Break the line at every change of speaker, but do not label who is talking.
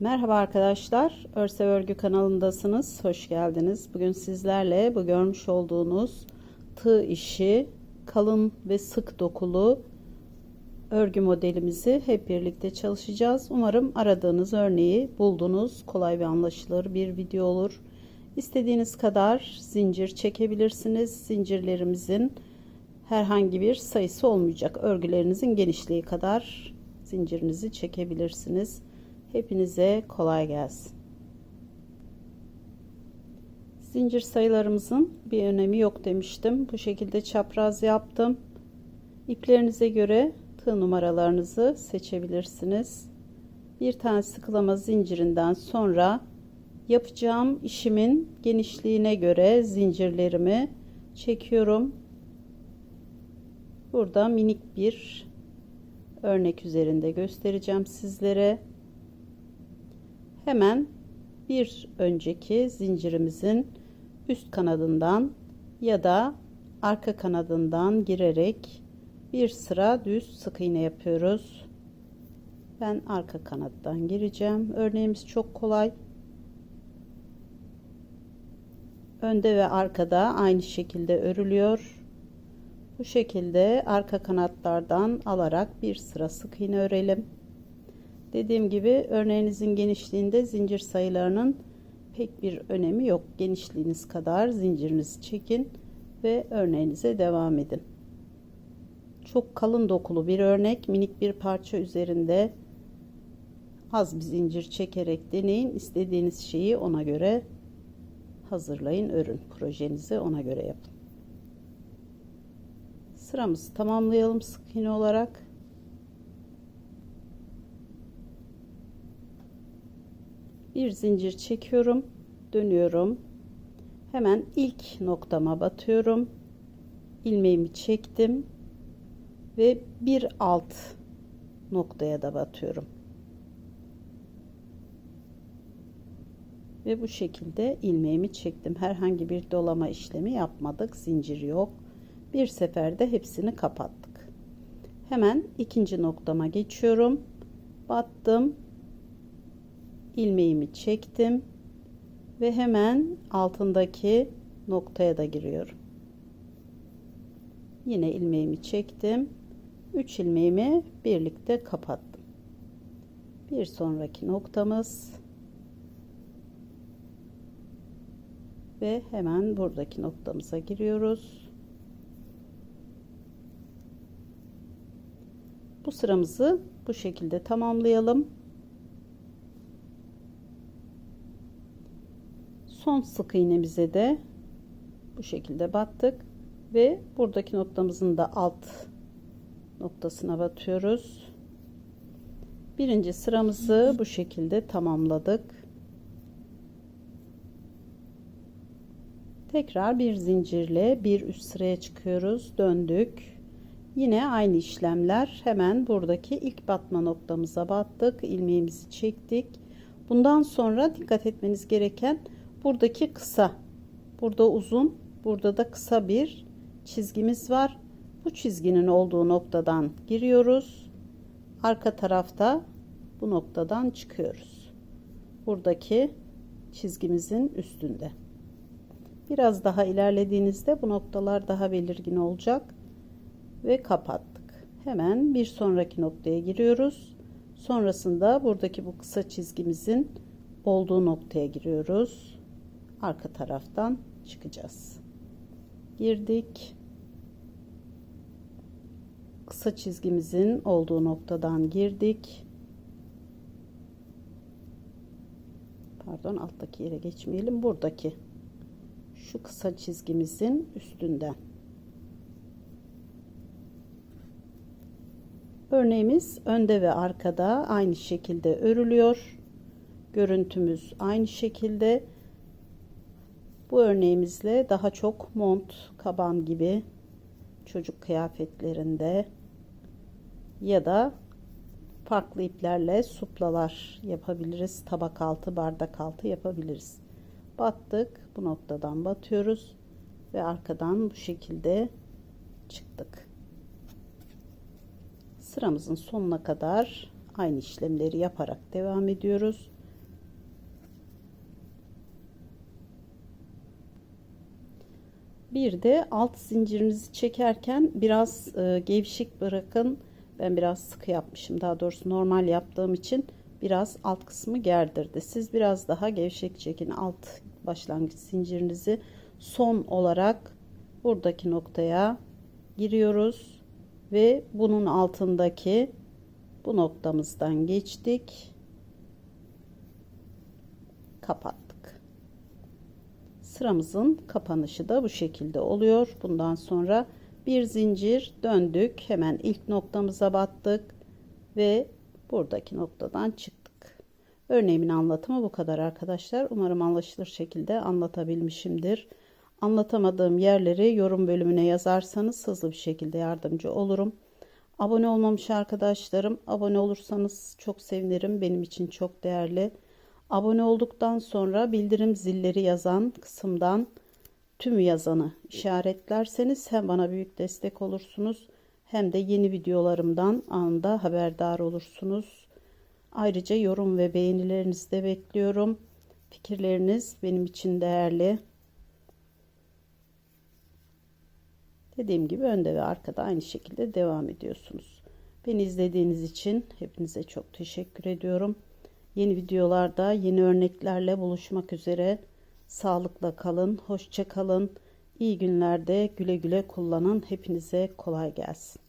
Merhaba arkadaşlar. Örse Örgü kanalındasınız. Hoş geldiniz. Bugün sizlerle bu görmüş olduğunuz tığ işi kalın ve sık dokulu örgü modelimizi hep birlikte çalışacağız. Umarım aradığınız örneği buldunuz. Kolay ve anlaşılır bir video olur. İstediğiniz kadar zincir çekebilirsiniz. Zincirlerimizin herhangi bir sayısı olmayacak. Örgülerinizin genişliği kadar zincirinizi çekebilirsiniz. Hepinize kolay gelsin. Zincir sayılarımızın bir önemi yok demiştim. Bu şekilde çapraz yaptım. İplerinize göre tığ numaralarınızı seçebilirsiniz. Bir tane sıkılama zincirinden sonra yapacağım işimin genişliğine göre zincirlerimi çekiyorum. Burada minik bir örnek üzerinde göstereceğim sizlere. Hemen bir önceki zincirimizin üst kanadından ya da arka kanadından girerek bir sıra düz sık iğne yapıyoruz. Ben arka kanattan gireceğim. Örneğimiz çok kolay. Önde ve arkada aynı şekilde örülüyor. Bu şekilde arka kanatlardan alarak bir sıra sık iğne örelim. Dediğim gibi örneğinizin genişliğinde zincir sayılarının pek bir önemi yok. Genişliğiniz kadar zincirinizi çekin ve örneğinize devam edin. Çok kalın dokulu bir örnek, minik bir parça üzerinde az bir zincir çekerek deneyin. İstediğiniz şeyi ona göre hazırlayın, örün. Projenizi ona göre yapın. Sıramızı tamamlayalım sık iğne olarak. Bir zincir çekiyorum dönüyorum. Hemen ilk noktama batıyorum. İlmeğimi çektim ve bir alt noktaya da batıyorum. Ve bu şekilde ilmeğimi çektim. Herhangi bir dolama işlemi yapmadık zincir yok. Bir seferde hepsini kapattık. Hemen ikinci noktama geçiyorum. Battım ilmeğimi çektim ve hemen altındaki noktaya da giriyorum. Yine ilmeğimi çektim. 3 ilmeğimi birlikte kapattım. Bir sonraki noktamız ve hemen buradaki noktamıza giriyoruz. Bu sıramızı bu şekilde tamamlayalım. Son sık iğnemize de bu şekilde battık ve buradaki noktamızın da alt noktasına batıyoruz. Birinci sıramızı bu şekilde tamamladık. Tekrar bir zincirle bir üst sıraya çıkıyoruz. Döndük. Yine aynı işlemler. Hemen buradaki ilk batma noktamıza battık. ilmeğimizi çektik. Bundan sonra dikkat etmeniz gereken buradaki kısa. Burada uzun burada da kısa bir çizgimiz var. Bu çizginin olduğu noktadan giriyoruz. Arka tarafta bu noktadan çıkıyoruz. Buradaki çizgimizin üstünde. Biraz daha ilerlediğinizde bu noktalar daha belirgin olacak ve kapattık. Hemen bir sonraki noktaya giriyoruz. Sonrasında buradaki bu kısa çizgimizin olduğu noktaya giriyoruz arka taraftan çıkacağız. Girdik. Kısa çizgimizin olduğu noktadan girdik. Pardon alttaki yere geçmeyelim. Buradaki şu kısa çizgimizin üstünden. Örneğimiz önde ve arkada aynı şekilde örülüyor. Görüntümüz aynı şekilde bu örneğimizle daha çok mont, kaban gibi çocuk kıyafetlerinde ya da farklı iplerle suplalar yapabiliriz. Tabak altı, bardak altı yapabiliriz. Battık. Bu noktadan batıyoruz ve arkadan bu şekilde çıktık. Sıramızın sonuna kadar aynı işlemleri yaparak devam ediyoruz. Bir de alt zincirinizi çekerken biraz e, gevşek bırakın. Ben biraz sıkı yapmışım. Daha doğrusu normal yaptığım için biraz alt kısmı gerdirdi. Siz biraz daha gevşek çekin alt başlangıç zincirinizi. Son olarak buradaki noktaya giriyoruz ve bunun altındaki bu noktamızdan geçtik. Kapattık. Sıramızın kapanışı da bu şekilde oluyor. Bundan sonra bir zincir döndük. Hemen ilk noktamıza battık ve buradaki noktadan çıktık. Örneğimin anlatımı bu kadar arkadaşlar. Umarım anlaşılır şekilde anlatabilmişimdir. Anlatamadığım yerleri yorum bölümüne yazarsanız hızlı bir şekilde yardımcı olurum. Abone olmamış arkadaşlarım abone olursanız çok sevinirim. Benim için çok değerli. Abone olduktan sonra bildirim zilleri yazan kısımdan tüm yazanı işaretlerseniz hem bana büyük destek olursunuz hem de yeni videolarımdan anında haberdar olursunuz. Ayrıca yorum ve beğenilerinizi de bekliyorum. Fikirleriniz benim için değerli. Dediğim gibi önde ve arkada aynı şekilde devam ediyorsunuz. Beni izlediğiniz için hepinize çok teşekkür ediyorum. Yeni videolarda yeni örneklerle buluşmak üzere. Sağlıkla kalın, hoşça kalın. İyi günlerde güle güle kullanın. Hepinize kolay gelsin.